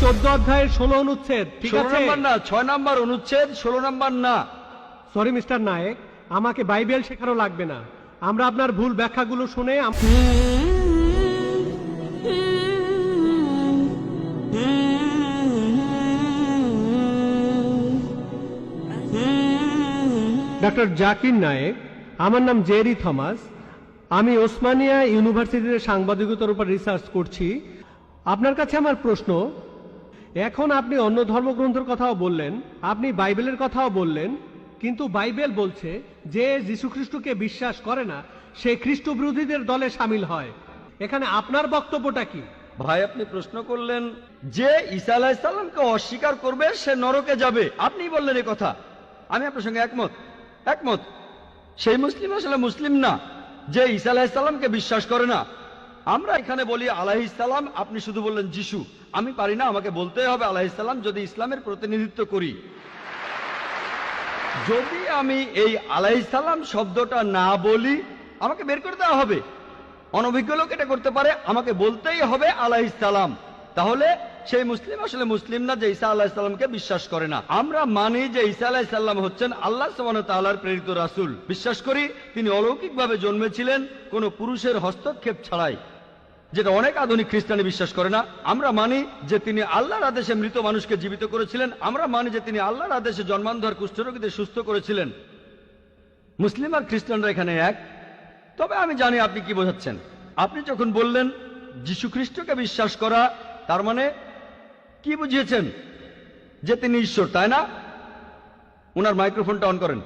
চোদ্দ অধ্যায়ের ষোলো অনুচ্ছেদ ঠিক ষোলো আছে? নম্বর না ছয় নম্বর অনুচ্ছেদ ষোলো নম্বর না। সরি মিস্টার নায়েক আমাকে বাইবেল শেখানো লাগবে না। আমরা আপনার ভুল ব্যাখ্যাগুলো শুনে আম- ডক্টর জাকির নায়েক আমার নাম জেরি থমাস। আমি ওসমানিয়া ইউনিভার্সিটিতে সাংবাদিকতার উপর রিসার্চ করছি। আপনার কাছে আমার প্রশ্ন এখন আপনি অন্য ধর্মগ্রন্থের কথাও বললেন, আপনি বাইবেলের কথাও বললেন, কিন্তু বাইবেল বলছে যে যীশুখ্রিস্টকে বিশ্বাস করে না, সে খ্রিস্ট বিরোধীদের দলে সামিল হয়। এখানে আপনার বক্তব্যটা কি? ভাই, আপনি প্রশ্ন করলেন যে ঈসা আলাহিসাল্লামকে অস্বীকার করবে, সে নরকে যাবে। আপনি বললেন এ কথা। আমি আপনার সঙ্গে একমত একমত। সেই মুসলিম আসলে মুসলিম না, যে ঈসা আলাহিসাল্লামকে বিশ্বাস করে না। আমরা এখানে বলি আলাহিসাল্লাম আপনি শুধু বললেন যিশু। আমি পারি না, আমাকে বলতে হবে আলাহিসাল্লাম যদি ইসলামের প্রতিনিধিত্ব করি। যদি আমি এই আলাইসাল্লাম শব্দটা না বলি, আমাকে বের করে দেওয়া হবে। অনভিজ্ঞ লোক এটা করতে পারে, আমাকে বলতেই হবে আলাইসাল্লাম তাহলে সেই মুসলিম আসলে মুসলিম না যে ঈসা আলাহিসাল্লামকে বিশ্বাস করে না। আমরা মানি যে ঈসা আলাহিসাল্লাম হচ্ছেন আল্লাহ তাআলার প্রেরিত রাসূল। বিশ্বাস করি, তিনি অলৌকিকভাবে জন্মেছিলেন, কোনো পুরুষের হস্তক্ষেপ ছাড়াই। যেটা অনেক আধুনিক খ্রিস্টানি বিশ্বাস করে না, আমরা মানি যে তিনি আল্লাহর আদেশে মৃত মানুষকে জীবিত করেছিলেন, আমরা মানি যে তিনি আল্লাহর আদেশে জন্মান্ধর কুষ্ঠরোগীদের সুস্থ করেছিলেন। মুসলিম আর খ্রিস্টানরা এখানে এক। তবে আমি জানি আপনি কি বোঝাচ্ছেন। আপনি যখন বললেন যীশু খ্রিস্টকে বিশ্বাস করা, তার মানে কি বুঝিয়েছেন? যে তিনি ঈশ্বর, তাই না? ওনার মাইক্রোফোনটা অন করেন।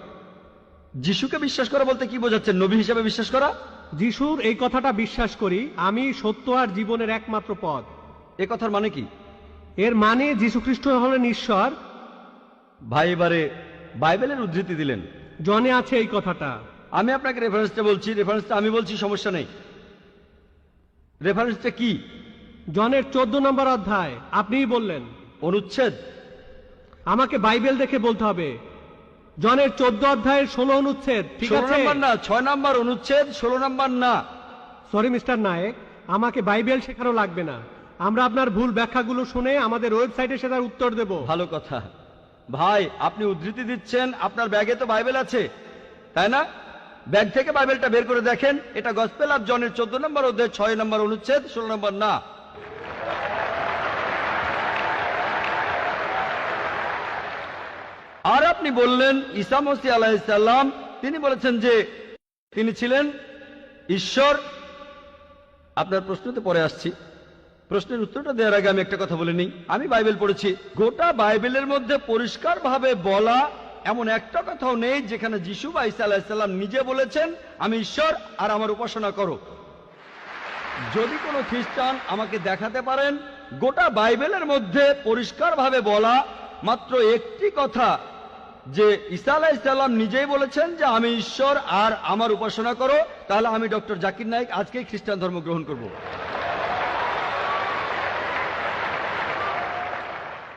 যিশুকে বিশ্বাস করা বলতে কি বোঝাচ্ছেন? নবী হিসেবে বিশ্বাস করা? যিশুর এই কথাটা বিশ্বাস করি আমি সত্য আর জীবনের একমাত্র পথ। এ কথার মানে কি? এর মানে যীশুখ্রিস্ট হলেন ঈশ্বর। ভাই এবারে বাইবেলের উদ্ধৃতি দিলেন। জনে আছে এই কথাটা। আমি আপনাকে রেফারেন্সটা বলছি রেফারেন্সটা আমি বলছি সমস্যা নেই। রেফারেন্সটা কি? জনের চোদ্দ নম্বর অধ্যায় আপনিই বললেন। অনুচ্ছেদ? আমাকে বাইবেল দেখে বলতে হবে। জনের চোদ্দ অধ্যায়ের ষোলো অনুচ্ছেদ ঠিক আছে? নম্বর না ছয় নম্বর অনুচ্ছেদ ষোলো নম্বর না। সরি মিস্টার নায়েক আমাকে বাইবেল শেখানো লাগবে না। আমরা আপনার ভুল ব্যাখ্যাগুলো শুনে আমাদের ওয়েবসাইটে সেটার উত্তর দেব। ভালো কথা। ভাই আপনি উদ্ধৃতি দিচ্ছেন আপনার ব্যাগে তো বাইবেল আছে তাই না? ব্যাগ থেকে বাইবেলটা বের করে দেখেন এটা গসপেল অফ জনের চোদ্দ নম্বর অধ্যায় ছয় নম্বর অনুচ্ছেদ ষোলো নম্বর না। আর আপনি বললেন, ঈসা মসি আলাহিসাল্লাম তিনি বলেছেন যে তিনি ছিলেন ঈশ্বর। আপনার প্রশ্নতে পরে আসছি। প্রশ্নের উত্তরটা দেওয়ার আগে আমি একটা কথা বলে নিই। আমি বাইবেল পড়েছি। গোটা বাইবেলের মধ্যে পরিষ্কারভাবে বলা এমন একটা কথাও নেই যেখানে যিশু বা ঈসা আলাহিসাল্লাম নিজে বলেছেন, আমি ঈশ্বর আর আমার উপাসনা করো। যদি কোনো খ্রিস্টান আমাকে দেখাতে পারেন, গোটা বাইবেলের মধ্যে পরিষ্কারভাবে বলা মাত্র একটি কথা যে ঈসা আলাহিসাল্লাম নিজেই বলেছেন যে আমি ঈশ্বর আর আমার উপাসনা করো, তাহলে আমি ডক্টর জাকির নাইক আজকেই খ্রিস্টান ধর্ম গ্রহণ করব।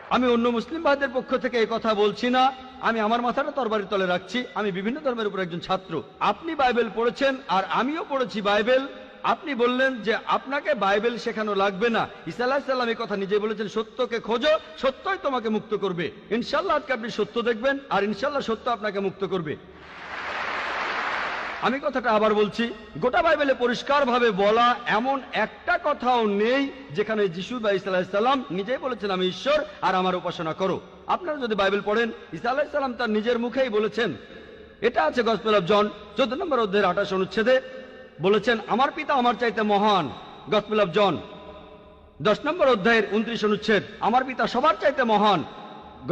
আমি অন্য মুসলিম ভাইদের পক্ষ থেকে এই কথা বলছি না। আমি আমার মাথাটা তরবারি তলে রাখছি। আমি বিভিন্ন ধর্মের উপর একজন ছাত্র। আপনি বাইবেল পড়েছেন আর আমিও পড়েছি বাইবেল। আপনি বললেন যে আপনাকে বাইবেল শেখানো লাগবে না। আলাহিসাল্লাম এই কথা নিজে বলেছেন, সত্যকে খোঁজো, সত্যই তোমাকে মুক্ত করবে। ইনশাল্লাহ আজকে আপনি সত্য দেখবেন, আর ইনশাল্লাহ সত্য আপনাকে মুক্ত করবে। আমি কথাটা আবার বলছি, গোটা বাইবেলে পরিষ্কারভাবে বলা এমন একটা কথাও নেই যেখানে যিশু বা ইসা আলাহিসাল্লাম নিজেই বলেছেন, আমি ঈশ্বর, আর আমার উপাসনা করো। আপনারা যদি বাইবেল পড়েন ইসা আলাহিসাল্লাম তার নিজের মুখেই বলেছেন। এটা আছে গসপেল অফ জন, চোদ্দ নম্বর অধ্যায়ের আঠাশ অনুচ্ছেদে বলেছেন, আমার পিতা আমার চাইতে মহান। গসপেল অফ জন দশ নম্বর অধ্যায়ের উনত্রিশ অনুচ্ছেদ, আমার পিতা সবার চাইতে মহান।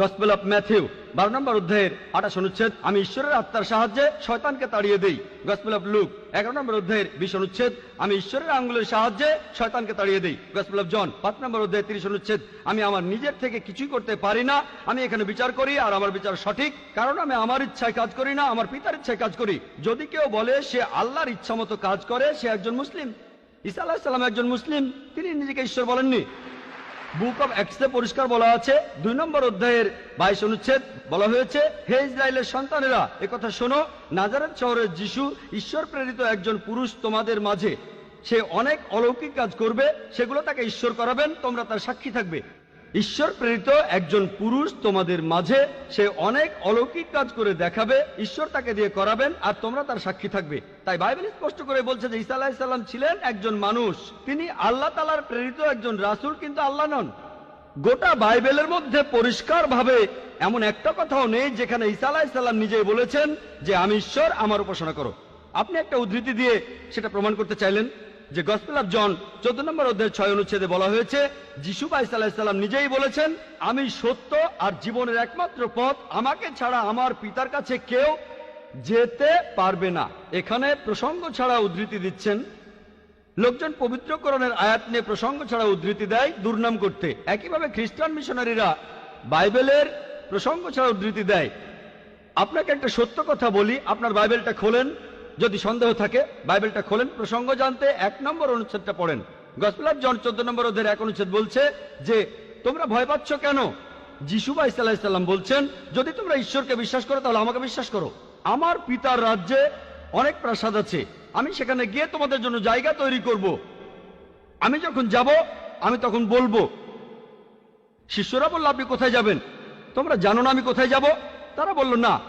গসপেল অফ ম্যাথিউ বারো নম্বর অধ্যায়ের আঠাশ অনুচ্ছেদ, আমি ঈশ্বরের আত্মার সাহায্যে শয়তানকে তাড়িয়ে দেই। গসপেল অফ লুক এগারো নম্বর অধ্যায়ের বিশ অনুচ্ছেদ, আমি ঈশ্বরের আঙ্গুলের সাহায্যে শয়তানকে তাড়িয়ে দেই। গসপেল অফ জন পাঁচ নম্বর অধ্যায় তিরিশ অনুচ্ছেদ, আমি আমার নিজের থেকে কিছুই করতে পারি না, আমি এখানে বিচার করি আর আমার বিচার সঠিক, কারণ আমি আমার ইচ্ছায় কাজ করি না, আমার পিতার ইচ্ছায় কাজ করি। যদি কেউ বলে সে আল্লাহর ইচ্ছা মতো কাজ করে, সে একজন মুসলিম। ঈসা আলাহিসাল্লাম একজন মুসলিম, তিনি নিজেকে ঈশ্বর বলেননি। বুক অব অ্যাক্সে পরিষ্কার বলা আছে। দুই নম্বর অধ্যায়ের বাইশ অনুচ্ছেদ বলা হয়েছে, হে ইসরায়েলের সন্তানেরা একথা শোনো, নাজারেত শহরের যিশু ঈশ্বর প্রেরিত একজন পুরুষ তোমাদের মাঝে। সে অনেক অলৌকিক কাজ করবে, সেগুলো তাকে ঈশ্বর করাবেন, তোমরা তার সাক্ষী থাকবে। ঈশ্বর প্রেরিত একজন পুরুষ তোমাদের মাঝে, সে অনেক অলৌকিক কাজ করে দেখাবে, ঈশ্বর তাকে দিয়ে করাবেন, আর তোমরা তার সাক্ষী থাকবে। তাই বাইবেল স্পষ্ট করে বলছে যে, ঈসা আলাহিসাল্লাম ছিলেন একজন মানুষ। তিনি আল্লাহ তালার প্রেরিত একজন রাসূল, কিন্তু আল্লাহ নন। গোটা বাইবেলের মধ্যে পরিষ্কারভাবে এমন একটা কথাও নেই, যেখানে ঈসা আলাহিসাল্লাম নিজেই বলেছেন যে, আমি ঈশ্বর, আমার উপাসনা করো। আপনি একটা উদ্ধৃতি দিয়ে সেটা প্রমাণ করতে চাইলেন। যে গসপেল অফ জন চোদ্দ নম্বর অধ্যায়ের ছয় অনুচ্ছেদে বলা হয়েছে, যিশু সাল্লাম নিজেই বলেছেন, আমি সত্য আর জীবনের একমাত্র পথ, আমাকে ছাড়া আমার পিতার কাছে কেউ যেতে পারবে না। এখানে প্রসঙ্গ ছাড়া উদ্ধৃতি দিচ্ছেন। লোকজন পবিত্রকরণের আয়াত নিয়ে প্রসঙ্গ ছাড়া উদ্ধৃতি দেয় দুর্নাম করতে। একইভাবে খ্রিস্টান মিশনারিরা বাইবেলের প্রসঙ্গ ছাড়া উদ্ধৃতি দেয়। আপনাকে একটা সত্য কথা বলি, আপনার বাইবেলটা খোলেন যদি সন্দেহ থাকে, বাইবেলটা খোলেন, প্রসঙ্গ জানতে এক নম্বর অনুচ্ছেদটা পড়েন। গসপেল জন চোদ্দ নম্বর ওদের এক অনুচ্ছেদ বলছে যে, তোমরা ভয় পাচ্ছ কেন? যিশু বা ইসাল্লাম বলছেন, যদি তোমরা ঈশ্বরকে বিশ্বাস করো, তাহলে আমাকে বিশ্বাস করো। আমার পিতার রাজ্যে অনেক প্রাসাদ আছে। আমি সেখানে গিয়ে তোমাদের জন্য জায়গা তৈরি করব। আমি যখন যাব, আমি তখন বলব, শিষ্যরা বলল, আপনি কোথায় যাবেন তোমরা জানো না আমি কোথায় যাব? তারা বলল, না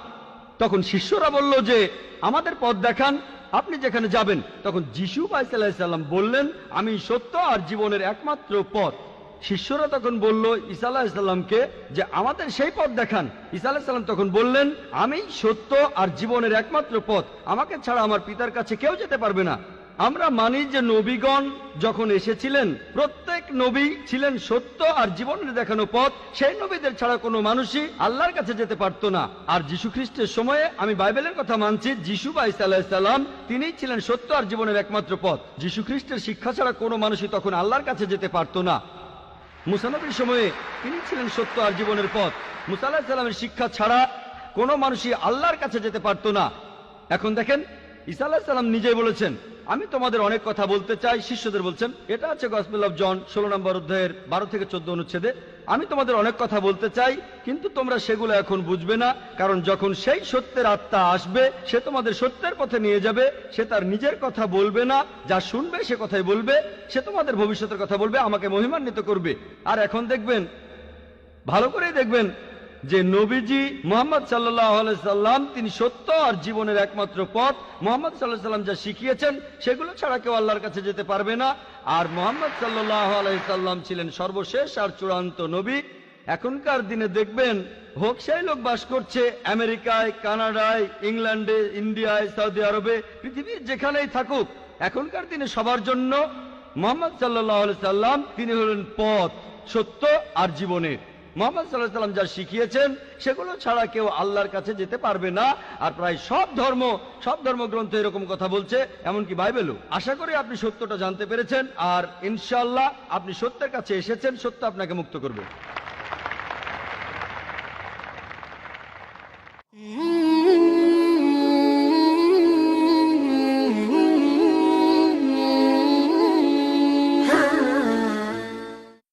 তখন শিষ্যরা বলল যে, আমাদের পথ দেখান, আপনি যেখানে যাবেন, তখন যিশু পাইসাল্লাম বললেন, আমি সত্য আর জীবনের একমাত্র পথ। শিষ্যরা তখন বলল আলাহিসাল্লামকে যে, আমাদের সেই পথ দেখান। আলাহিসাল্লাম তখন বললেন, আমি সত্য আর জীবনের একমাত্র পথ। আমাকে ছাড়া আমার পিতার কাছে কেউ যেতে পারবে না। আমরা মানি যে নবীগণ যখন এসেছিলেন, প্রত্যেক নবী ছিলেন সত্য আর জীবনের দেখানো পথ। সেই নবীদের ছাড়া কোনো মানুষই আল্লাহর কাছে যেতে পারতো না। আর যীশু খ্রিস্টের সময়ে আমি বাইবেলের কথা মানছি, যিশু বা ইসাল্লাম তিনিই ছিলেন সত্য আর জীবনের একমাত্র পথ। যীশু খ্রিস্টের শিক্ষা ছাড়া কোনো মানুষই তখন আল্লাহর কাছে যেতে পারতো না। মুসানবীর সময়ে তিনি ছিলেন সত্য আর জীবনের পথ। মুসা আল্লাহ সাল্লামের শিক্ষা ছাড়া কোনো মানুষই আল্লাহর কাছে যেতে পারতো না। এখন দেখেন ঈসা আল্লাহ নিজেই বলেছেন, আমি তোমাদের অনেক কথা বলতে চাই, শিষ্যদের বলছেন, এটা আছে গসপেল অফ জন ষোলো নম্বর অধ্যায়ের বারো থেকে চোদ্দ অনুচ্ছেদে, আমি তোমাদের অনেক কথা বলতে চাই, কিন্তু তোমরা সেগুলো এখন বুঝবে না, কারণ যখন সেই সত্যের আত্মা আসবে, সে তোমাদের সত্যের পথে নিয়ে যাবে, সে তার নিজের কথা বলবে না, যা শুনবে সে কথাই বলবে, সে তোমাদের ভবিষ্যতের কথা বলবে, আমাকে মহিমান্বিত করবে। আর এখন দেখবেন, ভালো করেই দেখবেন যে নবীজি মোহাম্মদ সাল্লাহ সাল্লাম তিনি সত্য আর জীবনের একমাত্র পথ। মোহাম্মদ সাল্লাহ সাল্লাম যা শিখিয়েছেন, সেগুলো ছাড়া কেউ আল্লাহর কাছে যেতে পারবে না। আর মোহাম্মদ সাল্লাহ সাল্লাম ছিলেন সর্বশেষ আর চূড়ান্ত নবী। এখনকার দিনে দেখবেন, হোক সেই লোক বাস করছে আমেরিকায়, কানাডায়, ইংল্যান্ডে, ইন্ডিয়ায়, সৌদি আরবে, পৃথিবীর যেখানেই থাকুক, এখনকার দিনে সবার জন্য মোহাম্মদ সাল্লাহ সাল্লাম তিনি হলেন পথ, সত্য আর জীবনের। মোহাম্মদ সাল্লাহ সাল্লাম যা শিখিয়েছেন, সেগুলো ছাড়া কেউ আল্লাহর কাছে যেতে পারবে না। আর প্রায় সব ধর্ম, সব ধর্মগ্রন্থ এরকম কথা বলছে, এমনকি বাইবেলও। আশা করি আপনি সত্যটা জানতে পেরেছেন, আর ইনশাল্লাহ আপনি সত্যের কাছে এসেছেন, সত্য আপনাকে মুক্ত করবে।